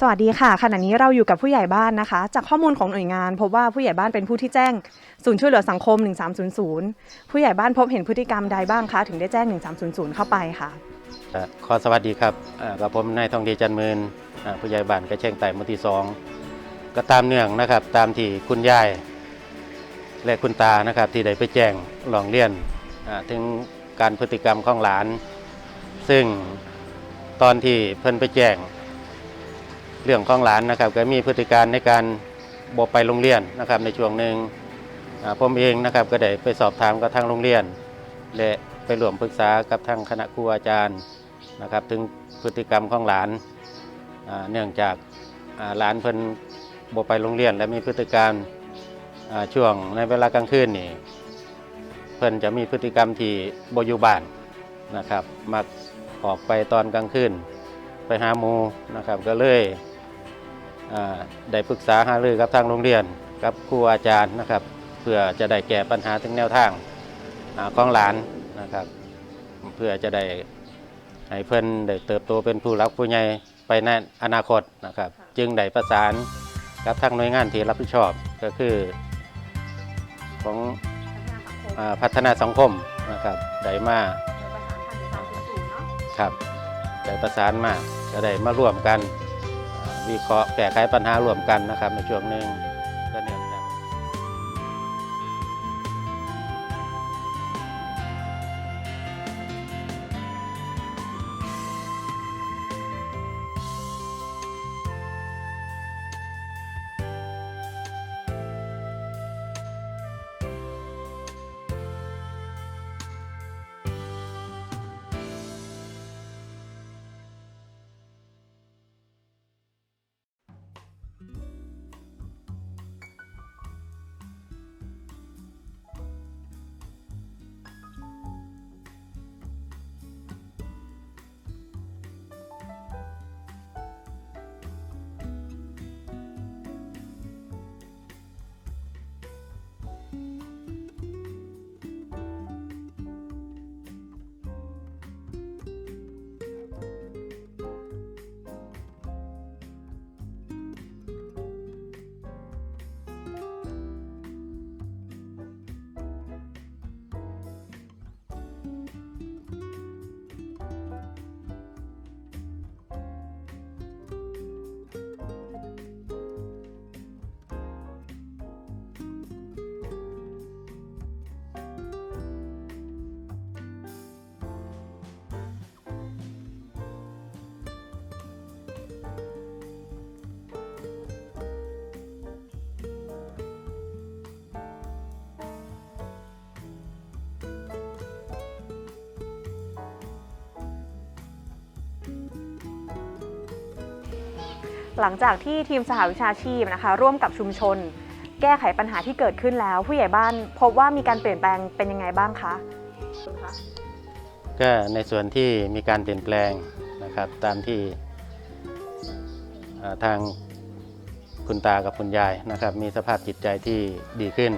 สวัสดีค่ะขณะนี้เราอยู่กับผู้ใหญ่บ้านนะคะ จากข้อมูลของหน่วยงานพบว่าผู้ใหญ่บ้านเป็นผู้ที่แจ้งศูนย์ช่วยเหลือสังคม 1300 ผู้ใหญ่บ้านพบเห็นพฤติกรรมใดบ้างคะถึงได้แจ้ง 1300 เข้าไปค่ะขอสวัสดีครับกับผมนายทองดีจันมืนผู้ใหญ่บ้านกระเชงไต่มุที่สองก็ตามเนื่องนะครับ ตามที่คุณยายและคุณตานะครับที่ได้ไปแจ้งร้องเรียนถึงการพฤติกรรมของหลาน ซึ่งตอนที่เพิ่นไปแจ้ง เรื่องของหลานนะครับก็มีพฤติการในการบไปโรงเรียนนะครับในช่วงหนึ่งอ่าผมเองนะครับก็ได้ไปสอบถามกับทางโรงเรียน และไปร่วมปรึกษากับทางคณะครูอาจารย์นะครับ ถึงพฤติกรรมของหลานเนื่องจากหลานเพิ่นบ่ไปโรงเรียน และมีพฤติการช่วงในเวลากลางคืนนี่เพิ่นจะมีพฤติกรรมที่บอยู่บ้านนะครับมักออกไปตอนกลางคืนไปหาหมูนะครับก็เลย ได้ปรึกษาหารือกับทางโรงเรียนกับครูอาจารย์นะครับ เพื่อจะได้แก้ปัญหาถึงแนวทางอ่าของหลานนะครับ เพื่อจะได้ให้เพิ่นได้เติบโตเป็นผู้รักผู้ใหญ่ไปในอนาคตนะครับ จึงได้ประสานกับทางหน่วยงานที่รับผิดชอบก็คือของอาพัฒนาสังคมนะครับได้มาครับได้ประสานมาจะได้มาร่วมกันอ่า วิเคราะห์แก้ไขปัญหาร่วมกันนะครับในช่วงหนึ่งก็เนี่ย หลังจากที่ทีมสหวิชาชีพนะคะร่วมกับชุมชน แก้ไขปัญหาที่เกิดขึ้นแล้ว ผู้ใหญ่บ้านพบว่ามีการเปลี่ยนแปลงเป็นยังไงบ้างคะก็ในส่วนที่มีการเปลี่ยนแปลงนะครับตามที่ทางคุณตากับคุณยายนะครับ มีสภาพจิตใจที่ดีขึ้น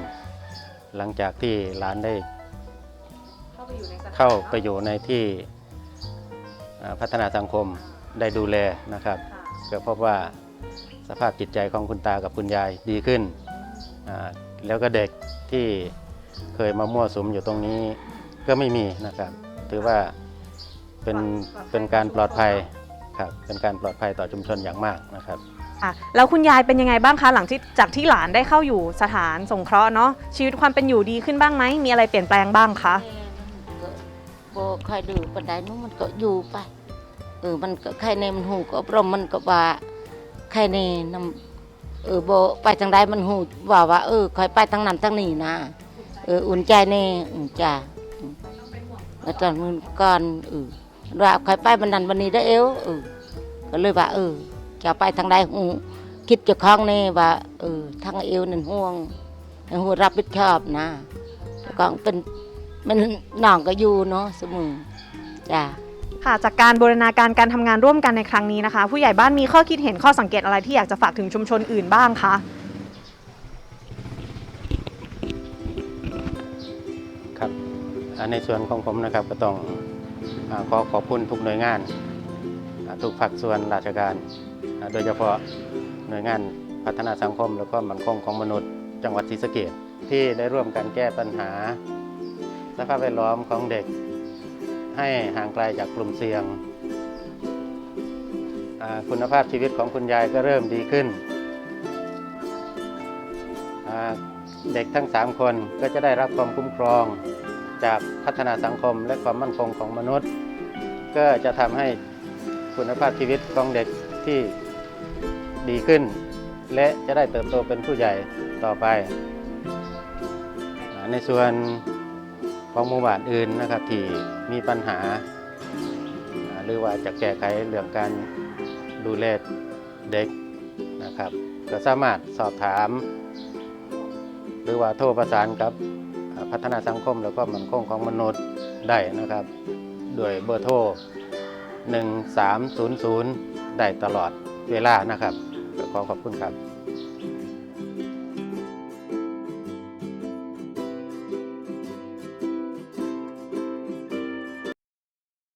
หลังจากที่หลานได้เข้าไปอยู่ในที่พัฒนาสังคมได้ดูแลนะครับ ก็พบว่าสภาพจิตใจของคุณตากับคุณยายดีขึ้นอ่าแล้วก็เด็กที่เคยมามั่วสุมอยู่ตรงนี้ก็ไม่มีนะครับ ถือว่าเป็นเป็นการปลอดภัยครับเป็นการปลอดภัยต่อชุมชนอย่างมากนะครับอะแล้วคุณยายเป็นยังไงบ้างคะหลังที่จากที่หลานได้เข้าอยู่สถานสงเคราะห์เนาะชีวิตความเป็นอยู่ดีขึ้นบ้างไหมมีอะไรเปลี่ยนแปลงบ้างคะก็บ่ค่อยดื้อปานใดนู้นมันก็อยู่ไป เออมันก็ใครในมันหูก็อบรมมันก็ว่าใครในนำเออบ่ไปทางใดมันหูว่าว่าเออคอยไปทางนั้นทางนี้นะเอออุ่นใจแน่อุ่นจ้าแล้วตอนมื้อก่อนเออว่าคอยไปบันนั้นบันนี้ได้เอวเออก็เลยว่าเออจะไปทางใดหูคิดเจ้าของแน่ว่าเออทางเอวนั่นห่วงให้หูรับผิดชอบนะแล้วก็เป็นมันน้องก็อยู่เนาะเสมอจ้า ค่ะจากการบูรณาการการทำงานร่วมกันในครั้งนี้นะคะ ผู้ใหญ่บ้านมีข้อคิดเห็นข้อสังเกตอะไรที่อยากจะฝากถึงชุมชนอื่นบ้างคะครับในส่วนของผมนะครับก็ต้องขอขอบคุณทุกหน่วยงานทุกภาคส่วนราชการ โดยเฉพาะหน่วยงานพัฒนาสังคม แล้วก็มั่นคงของมนุษย์จังหวัดศรีสะเกษที่ได้ร่วมกันแก้ปัญหาสภาพแวดล้อมของเด็ก ให้ห่างไกลจากกลุ่มเสี่ยง คุณภาพชีวิตของคุณยายก็เริ่มดีขึ้น เด็กทั้ง 3 คนก็จะได้รับความคุ้มครองจากพัฒนาสังคมและความมั่นคงของมนุษย์ ก็จะทำให้คุณภาพชีวิตของเด็กที่ดีขึ้น และจะได้เติบโตเป็นผู้ใหญ่ต่อไป ในส่วน ของหมู่บ้านอื่นนะครับที่มีปัญหา หรือว่าจะแก้ไขเรื่องการดูแลเด็กนะครับก็สามารถสอบถาม หรือว่าโทรประสานกับพัฒนาสังคมแล้วก็มันคงของมนุษย์ได้นะครับด้วยเบอร์โทร 1300 ได้ตลอดเวลานะครับขอขอบคุณครับ